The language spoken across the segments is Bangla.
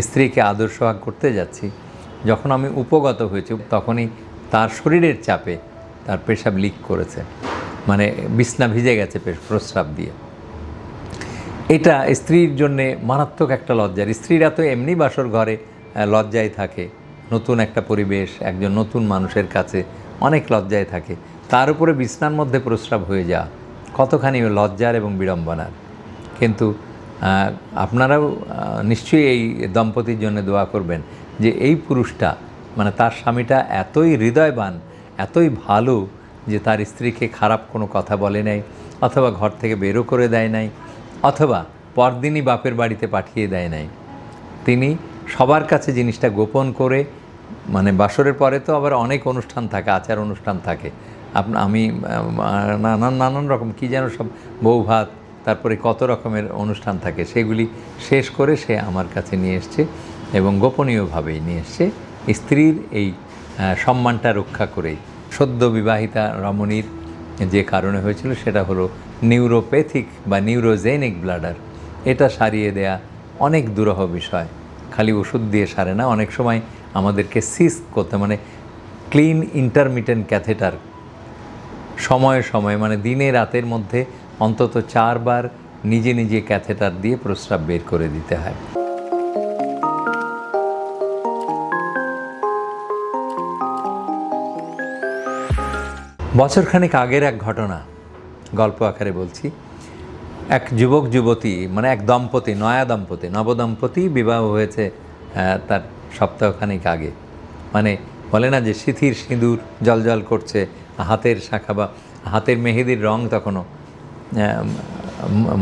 স্ত্রীকে আদর সোহাগ করতে যাচ্ছি। যখন আমি উপগত হয়েছি, তখনই তার শরীরের চাপে তার পেশাব লিক করেছে। মানে বিছনা ভিজে গেছে প্রস্রাব দিয়ে। এটা স্ত্রীর জন্যে মারাত্মক একটা লজ্জার স্ত্রীরা তো এমনি বাসর ঘরে লজ্জায় থাকে। নতুন একটা পরিবেশ, একজন নতুন মানুষের কাছে অনেক লজ্জায় থাকে। তার উপরে বিছনার মধ্যে প্রস্রাব হয়ে যাওয়া কতখানি লজ্জার এবং বিড়ম্বনার। কিন্তু আপনারাও নিশ্চয়ই এই দম্পতির জন্য দোয়া করবেন যে এই পুরুষটা মানে তার স্বামীটা এতই হৃদয়বান, এতই ভালো যে তার স্ত্রীকে খারাপ কোনো কথা বলে নাই, অথবা ঘর থেকে বেরো করে দেয় নাই, অথবা পরদিনই বাপের বাড়িতে পাঠিয়ে দেয় নাই। তিনি সবার কাছে জিনিসটা গোপন করে মানে বাসরের পরে তো আবার অনেক অনুষ্ঠান থাকে, আচার অনুষ্ঠান থাকে। আপনা, আমি নানান নানান রকম, কী যেন সব বউ ভাত তারপরে কত রকমের অনুষ্ঠান থাকে সেগুলি শেষ করে সে আমার কাছে নিয়ে এসছে এবং গোপনীয়ভাবেই নিয়ে এসছে। স্ত্রীর এই সম্মানটা রক্ষা করেই সদ্য বিবাহিতা রমণীর যে কারণে হয়েছিল সেটা হলো নিউরোপ্যাথিক বা নিউরোজেনিক ব্লাডার এটা সারিয়ে দেয়া অনেক দুরহ বিষয়। খালি ওষুধ দিয়ে সারে না, অনেক সময় আমাদেরকে সিস করতে মানে ক্লিন ইন্টারমিটেন্ট ক্যাথেটার সময়ে সময়ে মানে দিনে রাতের মধ্যে অন্তত চারবার নিজে নিজে ক্যাথেটার দিয়ে প্রস্রাব বের করে দিতে হয়। বছরখানেক আগের এক ঘটনা, গল্প আকারে বলছি। এক যুবক যুবতী মানে এক দম্পতি, নয়া দম্পতি, নবদম্পতি বিবাহ হয়েছে তার সপ্তাহখানেক আগে। মানে বলে না যে সিথির সিঁদুর জলজল করছে, হাতের শাখা বা হাতের মেহেদির রং তখনও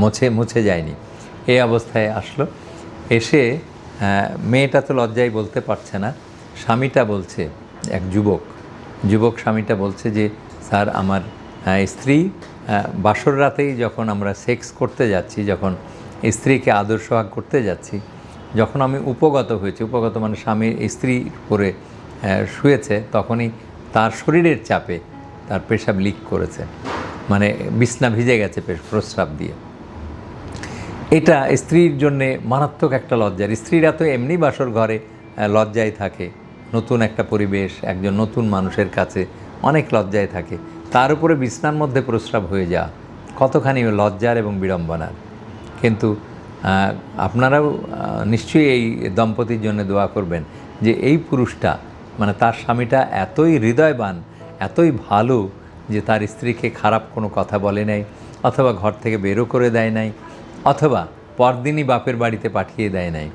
মুছে মুছে যায়নি। এই অবস্থায় আসলো। এসে মেয়েটা তো লজ্জায় বলতে পারছে না। স্বামীটা বলছে, এক যুবক যুবক স্বামীটা বলছে যে, স্যার, আমার স্ত্রী বাসর রাতেই যখন আমরা সেক্স করতে যাচ্ছি, যখন স্ত্রীকে আদর সোহাগ করতে যাচ্ছি, যখন আমি উপগত হয়েছি, উপগত মানে স্বামী, স্ত্রী করে শুয়েছে, তখনই তার শরীরের চাপে তার পেশাব লিক করেছে। মানে বিছনা ভিজে গেছে প্রস্রাব দিয়ে। এটা স্ত্রীর জন্যে মারাত্মক একটা লজ্জার স্ত্রীরা তো এমনি বাসর ঘরে লজ্জায় থাকে। নতুন একটা পরিবেশ, একজন নতুন মানুষের কাছে অনেক লজ্জায় থাকে। তার উপরে বিছনার মধ্যে প্রস্রাব হয়ে যাওয়া কতখানি লজ্জার এবং বিড়ম্বনার। কিন্তু আপনারাও নিশ্চয়ই এই দম্পতির জন্য দোয়া করবেন যে এই পুরুষটা মানে তার স্বামীটা এতই হৃদয়বান, এতই ভালো যে তার স্ত্রীকে খারাপ কোনো কথা বলে নাই, অথবা ঘর থেকে বেরো করে দেয় নাই, অথবা পরদিনই বাপের বাড়িতে পাঠিয়ে দেয় নাই।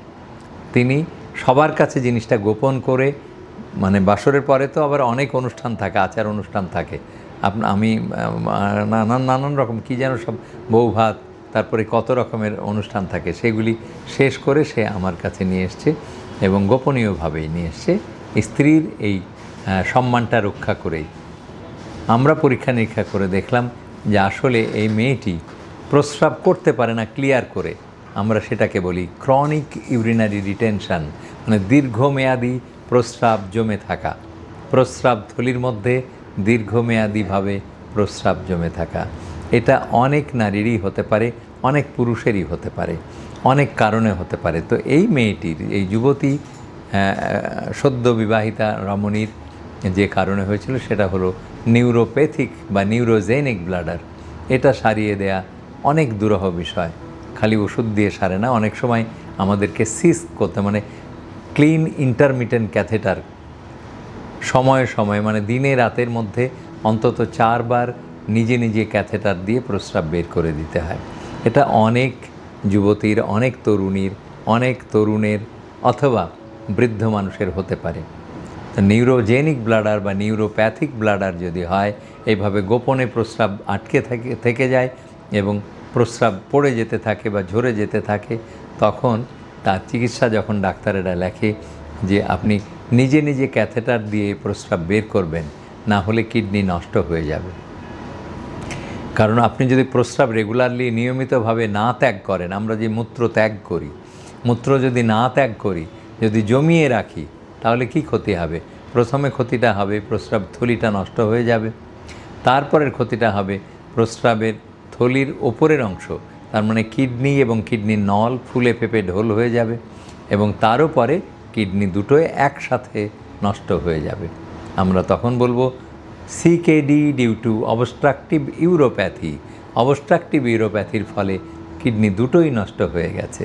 তিনি সবার কাছে জিনিসটা গোপন করে মানে বাসরের পরে তো আবার অনেক অনুষ্ঠান থাকে, আচার অনুষ্ঠান থাকে। আপনা, আমি নানান নানান রকম, কী যেন সব বউ ভাত তারপরে কত রকমের অনুষ্ঠান থাকে, সেগুলি শেষ করে সে আমার কাছে নিয়ে এসছে এবং গোপনীয়ভাবেই নিয়ে এসছে। স্ত্রীর এই সম্মানটা রক্ষা করেই। আমরা পরীক্ষা নিরীক্ষা করে দেখলাম যে আসলে এই মেয়েটি প্রস্রাব করতে পারে না ক্লিয়ার করে। আমরা সেটাকে বলি ক্রনিক ইউরিনারি রিটেনশন মানে দীর্ঘমেয়াদী প্রস্রাব জমে থাকা। প্রস্রাব থলির মধ্যে দীর্ঘমেয়াদীভাবে প্রস্রাব জমে থাকা। এটা অনেক নারীরই হতে পারে, অনেক পুরুষেরই হতে পারে, অনেক কারণে হতে পারে। তো এই মেয়েটির, এই যুবতী সদ্য বিবাহিতা রমণীর যে কারণে হয়েছিল সেটা হলো নিউরোপ্যাথিক বা নিউরোজেনিক ব্লাডার এটা সারিয়ে দেয়া অনেক দুরহ বিষয়। খালি ওষুধ দিয়ে সারে না, অনেক সময় আমাদেরকে সিস করতে মানে ক্লিন ইন্টারমিটেন্ট ক্যাথেটার সময়ে সময়ে মানে দিনে রাতের মধ্যে অন্তত চারবার নিজে নিজে ক্যাথেটার দিয়ে প্রস্রাব বের করে দিতে হয়। এটা অনেক যুবতীর, অনেক তরুণীর, অনেক তরুণের অথবা বৃদ্ধ মানুষের হতে পারে। নিউরোজেনিক ব্লাডার বা নিউরোপ্যাথিক ব্লাডার যদি হয়, এইভাবে গোপনে প্রস্রাব আটকে থাকে, থেকে যায় এবং প্রস্রাব পড়ে যেতে থাকে বা ঝরে যেতে থাকে, তখন তার চিকিৎসা যখন ডাক্তারেরা লেখে যে আপনি নিজে নিজে ক্যাথেটার দিয়ে প্রস্রাব বের করবেন, না হলে কিডনি নষ্ট হয়ে যাবে। কারণ আপনি যদি প্রস্রাব রেগুলারলি নিয়মিতভাবে না ত্যাগ করেন, আমরা যে মূত্র ত্যাগ করি, মূত্র যদি না ত্যাগ করি, যদি জমিয়ে রাখি তাহলে কি ক্ষতি হবে? প্রথমে ক্ষতিটা হবে প্রস্রাব থলিটা নষ্ট হয়ে যাবে। তারপরের ক্ষতিটা হবে প্রস্রাবের থলির ওপরের অংশ, তার মানে কিডনি এবং কিডনির নল ফুলে ফেপে ঢোল হয়ে যাবে এবং তারও পরে কিডনি দুটোই একসাথে নষ্ট হয়ে যাবে। আমরা তখন বলব CKD due to obstructive uropathy obstructive ইউরোপ্যাথির ফলে কিডনি দুটোই নষ্ট হয়ে গেছে।